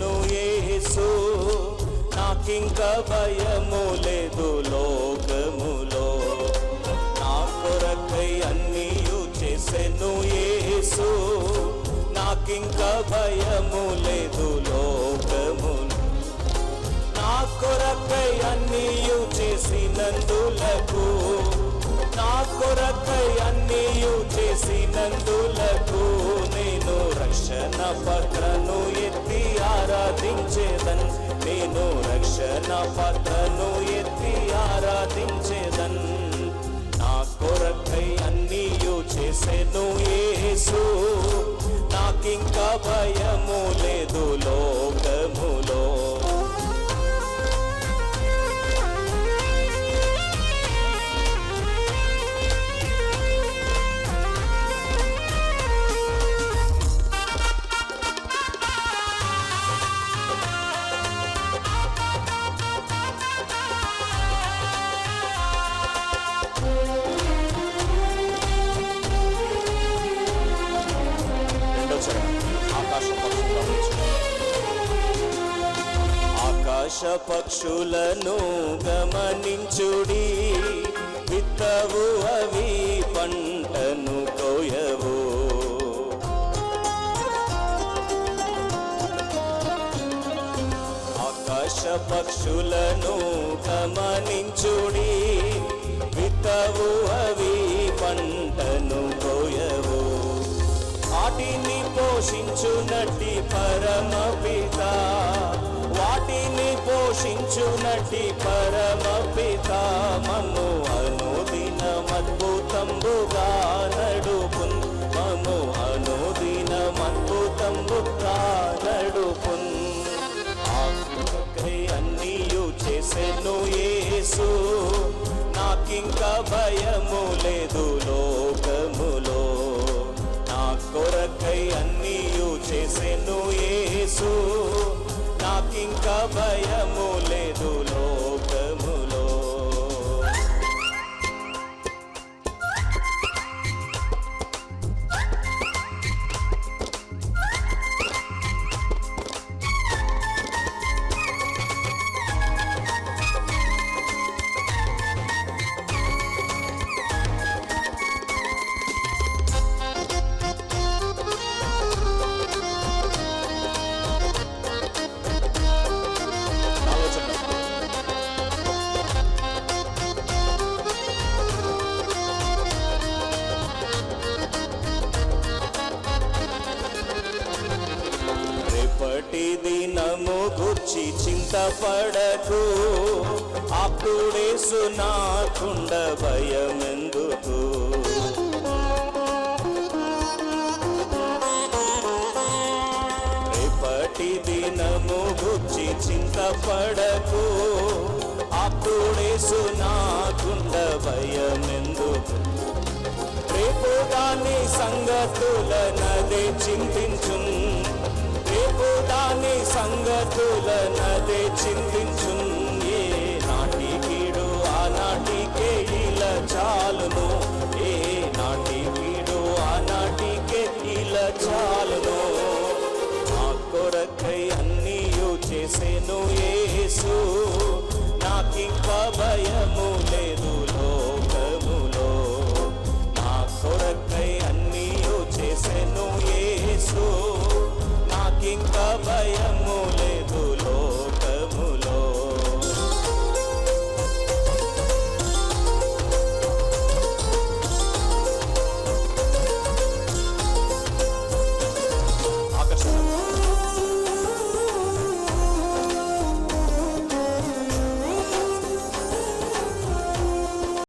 నిన్ను ఏసు. నాకింక భయము లేదు లోకములో. నా కొరకై అన్నీయు చేసెను ఏసు. నాకింక భయము లేదు లోకములు. నా కొరకై అన్నీయు చేసినందులకు. నా కొరకై అన్నీయు చేసినందులకు నేను రక్షణ పక్క రక్షణ పత్రను ఆకాశ పక్షులను గమనించుడి విత్తవు అవి పంటను కోయవు. ఆకాశ పక్షులను గమనించుడి విత్తవు అవి పంటను కోయవు. వాటిని పోషించునట్టి పరమ పితా వాటిని పోషించునట్టి పరమ పితామము అనుదిన మద్భుతంబుగా నడుపున్. మమ్ము అనుదిన మద్భుతంబుగా నడుపున్ అన్నీయు చేసెను యేసు. నాకింక భయము రేపటి దినము గుర్చి చింతపడకు. అప్పుడేసు నాకుండ భయమెందుకు? రేపటి దినము గుర్చి చింతపడకు. అప్పుడేసు నాకుండ భయమెందుకు? రేపు దాని సంగతుల చింతించు. చింతించున్ దాని సంగతుల నదే చింతించున్ ఏ నాటి కీడు ఆనాటికే ఇలా చాలును. ఏ నాటి కీడు ఆనాటికే ఇలా చాలును. నా కొరకై అన్నీయు చేసేను